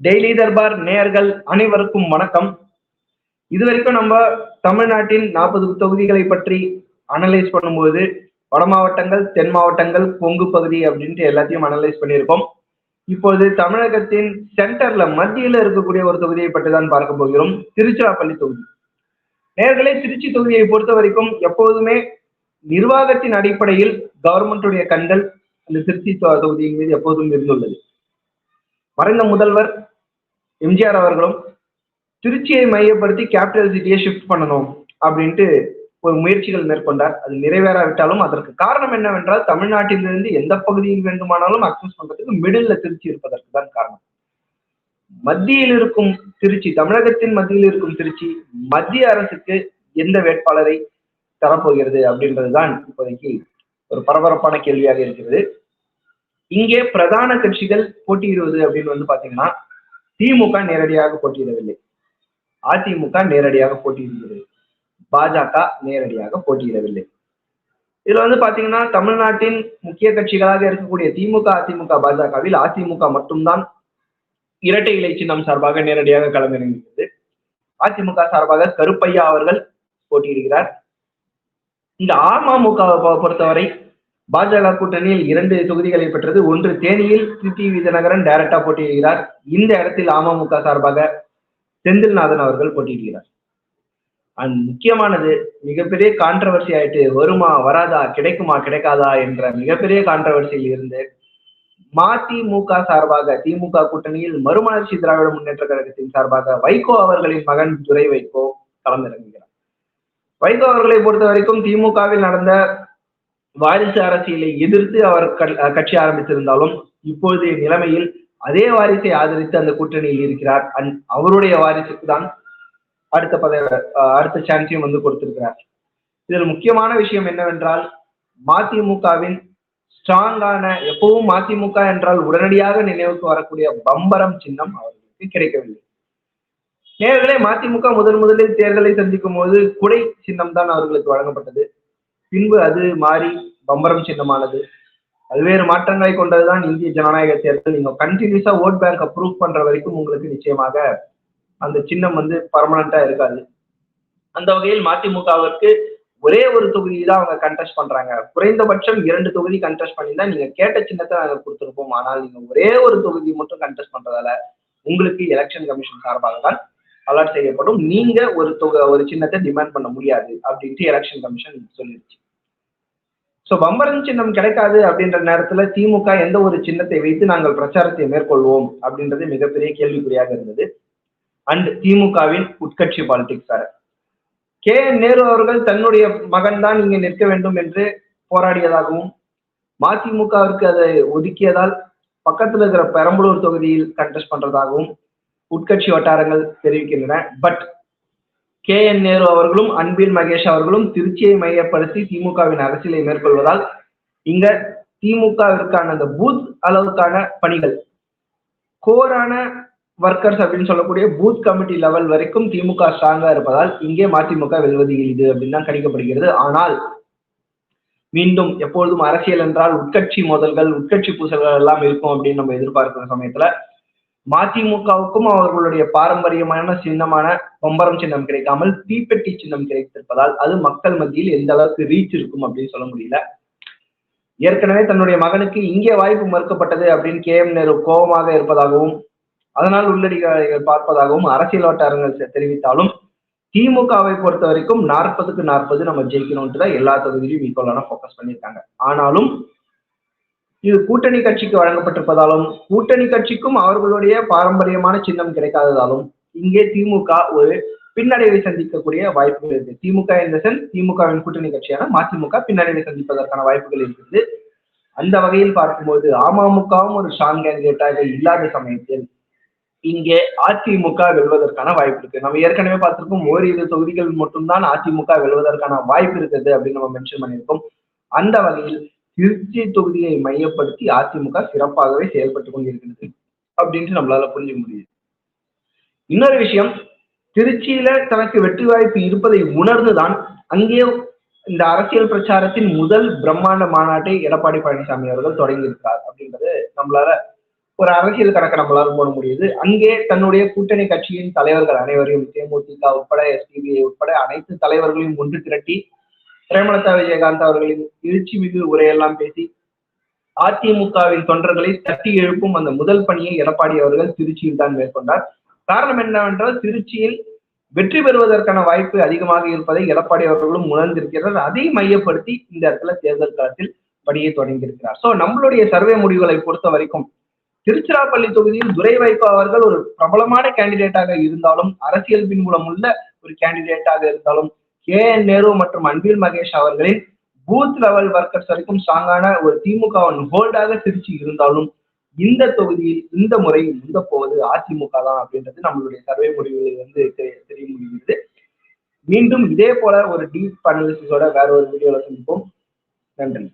Daily Darbar நேயர்கள் அனைவருக்கும் வணக்கம். இதுவரைக்கும் நம்ம தமிழ்நாட்டின் நாற்பது தொகுதிகளை பற்றி அனலைஸ் பண்ணும்போது வட மாவட்டங்கள் தென் மாவட்டங்கள் கொங்கு பகுதி அப்படின்ட்டு எல்லாத்தையும் அனலைஸ் பண்ணியிருக்கோம். இப்போது தமிழகத்தின் சென்டர்ல மத்தியில இருக்கக்கூடிய ஒரு தொகுதியை பற்றி தான் பார்க்க போகிறோம். திருச்சிராப்பள்ளி தொகுதி. நேர்களே திருச்சி தொகுதியை பொறுத்த வரைக்கும் எப்போதுமே நிர்வாகத்தின் அடிப்படையில் கவர்மெண்ட்டுடைய கண்கள் அந்த திருச்சி தொகுதியின் மீது எப்போதும் இருந்துள்ளது. மறைந்த முதல்வர் எம்ஜிஆர் அவர்களும் திருச்சியை மையப்படுத்தி கேபிட்டல் சிட்டியை ஷிஃப்ட் பண்ணணும் அப்படின்ட்டு ஒரு முயற்சிகள் மேற்கொண்டார். அது நிறைவேறாவிட்டாலும் அதற்கு காரணம் என்னவென்றால் தமிழ்நாட்டிலிருந்து எந்த பகுதியில் வேண்டுமானாலும் அக்சஸ் பண்றதுக்கு மிடில் திருச்சி இருப்பதற்கு தான் காரணம். மத்தியில் இருக்கும் திருச்சி தமிழகத்தின் மத்தியில் இருக்கும் திருச்சி மத்திய அரசுக்கு எந்த வேட்பாளரை தரப்போகிறது அப்படின்றதுதான் இப்போதைக்கு ஒரு பரபரப்பான கேள்வியாக இருக்கிறது. இங்கே பிரதான கட்சிகள் போட்டியிடுவது அப்படின்னு வந்து பாத்தீங்கன்னா திமுக நேரடியாக போட்டியிடவில்லை. அதிமுக நேரடியாக போட்டியிடுகிறது. பாஜக நேரடியாக போட்டியிடவில்லை. இதுல வந்து பாத்தீங்கன்னா தமிழ்நாட்டின் முக்கிய கட்சிகளாக இருக்கக்கூடிய திமுக அதிமுக பாஜகவில் அதிமுக மட்டும்தான் இரட்டை இலை சின்னம் சார்பாக நேரடியாக களமிறங்குகிறது. அதிமுக சார்பாக கருப்பையா அவர்கள் போட்டியிடுகிறார். இந்த அமமுகவை பொறுத்தவரை பாஜக கூட்டணியில் இரண்டு தொகுதிகளை பெற்றது. ஒன்று தேனியில் டி விஜயநகரன் டைரக்டா போட்டியிடுகிறார். இந்த இடத்தில் அமமுக சார்பாக செந்தில்நாதன் அவர்கள் போட்டியிடுகிறார். அண்ட் முக்கியமானது மிகப்பெரிய கான்ட்ரவர்சி ஆயிட்டு வருமா வராதா கிடைக்குமா கிடைக்காதா என்ற மிகப்பெரிய கான்ட்ரவர்சியில் இருந்து மதிமுக சார்பாக திமுக கூட்டணியில் மறுமலர்ச்சி திராவிட முன்னேற்ற கழகத்தின் சார்பாக வைகோ அவர்களின் மகன் துரை வைகோ களமிறங்குகிறார் வைகோ அவர்களை பொறுத்த வரைக்கும் திமுகவில் நடந்த வாரிசு அரசியலை எதிர்த்து அவர் கட்சி ஆரம்பித்திருந்தாலும் இப்பொழுதைய நிலைமையில் அதே வாரிசை ஆதரித்து அந்த கூட்டணியில் இருக்கிறார். அண்ட் அவருடைய வாரிசுக்கு தான் அடுத்த பதவி அடுத்த சான்ஸையும் வந்து கொடுத்திருக்கிறார். இதில் முக்கியமான விஷயம் என்னவென்றால் மதிமுகவின் ஸ்ட்ராங்கான எப்பவும் மதிமுக என்றால் உடனடியாக நினைவுக்கு வரக்கூடிய பம்பரம் சின்னம் அவர்களுக்கு கிடைக்கவில்லை. நேர்களே மதிமுக முதன் முதலில் தேர்தலை சந்திக்கும் போது குடை சின்னம் தான் அவர்களுக்கு வழங்கப்பட்டது. பின்பு அது மாறி பம்பரம் சின்னமானது. பல்வேறு மாற்றங்களை கொண்டதுதான் இந்திய ஜனநாயக தேர்தல். நீங்க கண்டினியூஸா ஓட் பேங்க் அப்ரூவ் பண்ற வரைக்கும் உங்களுக்கு நிச்சயமாக அந்த சின்னம் வந்து பர்மனண்டா இருக்காது. அந்த வகையில் மதிமுகவிற்கு ஒரே ஒரு தொகுதி தான் அவங்க கண்டெஸ்ட் பண்றாங்க. குறைந்தபட்சம் இரண்டு தொகுதி கண்டெஸ்ட் பண்ணியிருந்தா நீங்க கேட்ட சின்னத்தை நாங்கள் கொடுத்துருப்போம். ஆனால் நீங்க ஒரே ஒரு தொகுதி மட்டும் கண்டெஸ்ட் பண்றதால உங்களுக்கு எலெக்ஷன் கமிஷன் சார்பாக தான் அலர்ட் செய்யப்படும். நீங்க ஒரு தொகை ஒரு சின்னத்தை டிமாண்ட் பண்ண முடியாது அப்படின்ட்டு எலெக்ஷன் கமிஷன் சொல்லிடுச்சு ஸோ பம்பரன் சின்னம் கிடைக்காது அப்படின்ற நேரத்துல திமுக எந்த ஒரு சின்னத்தை வைத்து நாங்கள் பிரச்சாரத்தை மேற்கொள்வோம் அப்படின்றது மிகப்பெரிய கேள்விக்குறியாக இருந்தது. அண்ட் திமுகவின் உட்கட்சி politics sir. K. N Nehru அவர்கள் தன்னுடைய மகன் தான் இங்கே நிற்க வேண்டும் என்று போராடியதாகவும் மதிமுகவிற்கு அதை ஒதுக்கியதால் பக்கத்தில் இருக்கிற பெரம்பலூர் தொகுதியில் கண்டெஸ்ட் பண்றதாகவும் உட்கட்சி வட்டாரங்கள் தெரிவிக்கின்றன. பட் கே என் நேரு அவர்களும் அன்பில் மகேஷ் அவர்களும் திருச்சியை மையப்படுத்தி திமுகவின் அரசியலை மேற்கொள்வதால் இங்க திமுகவிற்கான அந்த பூத் அளவுக்கான பணிகள். கோரான ஒர்க்கர்ஸ் அப்படின்னு சொல்லக்கூடிய பூத் கமிட்டி லெவல் வரைக்கும் திமுக ஸ்ட்ராங்கா இருப்பதால் இங்கே மதிமுக வெல்வது எளிது அப்படின்னு தான் கணிக்கப்படுகிறது. ஆனால் மீண்டும் எப்பொழுதும் அரசியல் என்றால் உட்கட்சி மோதல்கள் உட்கட்சி பூசல்கள் எல்லாம் இருக்கும் அப்படின்னு நம்ம எதிர்பார்க்கிற சமயத்துல மதிமுகவுக்கும் அவர்களுடைய பாரம்பரியமான சின்னமான பொம்பரம் சின்னம் கிடைக்காமல் தீப்பெட்டி சின்னம் கிடைத்திருப்பதால் அது மக்கள் மத்தியில் எந்த அளவுக்கு ரீச் இருக்கும் அப்படின்னு சொல்ல முடியல. ஏற்கனவே தன்னுடைய மகனுக்கு இங்கே வாய்ப்பு மறுக்கப்பட்டது அப்படின்னு கே எம் நேரு கோபமாக இருப்பதாகவும் அதனால் உள்ளடிகள் பார்ப்பதாகவும் அரசியல் வட்டாரங்கள் தெரிவித்தாலும் திமுகவை பொறுத்த வரைக்கும் நாற்பதுக்கு நாற்பது நம்ம ஜெயிக்கணும்ன்றத எல்லா தொகுதியிலும் ஈக்குவலான ஃபோக்கஸ் பண்ணியிருக்காங்க. ஆனாலும் இது கூட்டணி கட்சிக்கு வழங்கப்பட்டிருப்பதாலும் கூட்டணி கட்சிக்கும் அவர்களுடைய பாரம்பரியமான சின்னம் கிடைக்காததாலும் இங்கே திமுக ஒரு பின்னடைவை சந்திக்கக்கூடிய வாய்ப்புகள் இருக்கு. திமுக இந்த திமுகவின் கூட்டணி கட்சியான மதிமுக பின்னடைவை சந்திப்பதற்கான வாய்ப்புகள் இருக்குது. அந்த வகையில் பார்க்கும்போது அமமுகவும் ஒரு ஸ்ட்ராங் கேண்டிடேட்டாக இல்லாத சமயத்தில் இங்கே அதிமுக வெல்வதற்கான வாய்ப்பு இருக்கு. நம்ம ஏற்கனவே பார்த்திருக்கோம் ஓரிரு தொகுதிகள் மட்டும்தான் அதிமுக வெல்வதற்கான வாய்ப்பு இருக்குது அப்படின்னு நம்ம மென்ஷன் பண்ணியிருக்கோம். அந்த வகையில் திருச்சி தொகுதியை மையப்படுத்தி அதிமுக சிறப்பாகவே செயல்பட்டு கொண்டிருக்கிறது அப்படின்ட்டு நம்மளால புரிஞ்சுக்க முடியுது. இன்னொரு விஷயம் திருச்சியில தனக்கு வெற்றி வாய்ப்பு இருப்பதை உணர்ந்துதான் அங்கே இந்த அரசியல் பிரச்சாரத்தின் முதல் பிரம்மாண்ட மாநாட்டை எடப்பாடி பழனிசாமி அவர்கள் தொடங்கியிருக்கார் அப்படின்றது நம்மளால ஒரு அரசியல் கணக்கை நம்மளால போட முடியுது. அங்கே தன்னுடைய கூட்டணி கட்சியின் தலைவர்கள் அனைவரையும் தேமுதிக உட்பட எஸ்டிபிஐ உட்பட அனைத்து தலைவர்களையும் ஒன்று திரட்டி பிரேமலதா விஜயகாந்த் அவர்களின் எழுச்சி மிகு உரையெல்லாம் பேசி அதிமுகவின் தொண்டர்களை தட்டி எழுப்பும் அந்த முதல் பணியை எடப்பாடி அவர்கள் திருச்சியில் தான் மேற்கொண்டார். காரணம் என்னவென்றால் திருச்சியில் வெற்றி பெறுவதற்கான வாய்ப்பு அதிகமாக இருப்பதை எடப்பாடி அவர்களும் உணர்ந்திருக்கிறார். அதை மையப்படுத்தி இந்த இடத்துல தேர்தல் களத்தில் பணியை தொடங்கியிருக்கிறார். சோ நம்மளுடைய சர்வே முடிவுகளை பொறுத்த வரைக்கும் திருச்சிராப்பள்ளி தொகுதியில் துரை வைகோ அவர்கள் ஒரு பிரபலமான கேண்டிடேட்டாக இருந்தாலும் அரசியல் பின்புலம் உள்ள ஒரு கேண்டிடேட்டாக இருந்தாலும் கே. என். நேரு மற்றும் அன்பில் மகேஷ் அவர்களின் பூத் லெவல் ஒர்க்கர்ஸ் வரைக்கும் ஸ்ட்ராங்கான ஒரு திமுகவின் ஹோல்டாக திருச்சி இருந்தாலும் இந்த தொகுதியில் இந்த முறை இந்த போவது அதிமுக தான் அப்படின்றது நம்மளுடைய சர்வே முடிவுகளில் வந்து தெரிய தெரிய முடிகிறது. மீண்டும் இதே போல ஒரு டீப் அனாலிசிஸோட வேற ஒரு வீடியோல சந்திப்போம். நன்றி.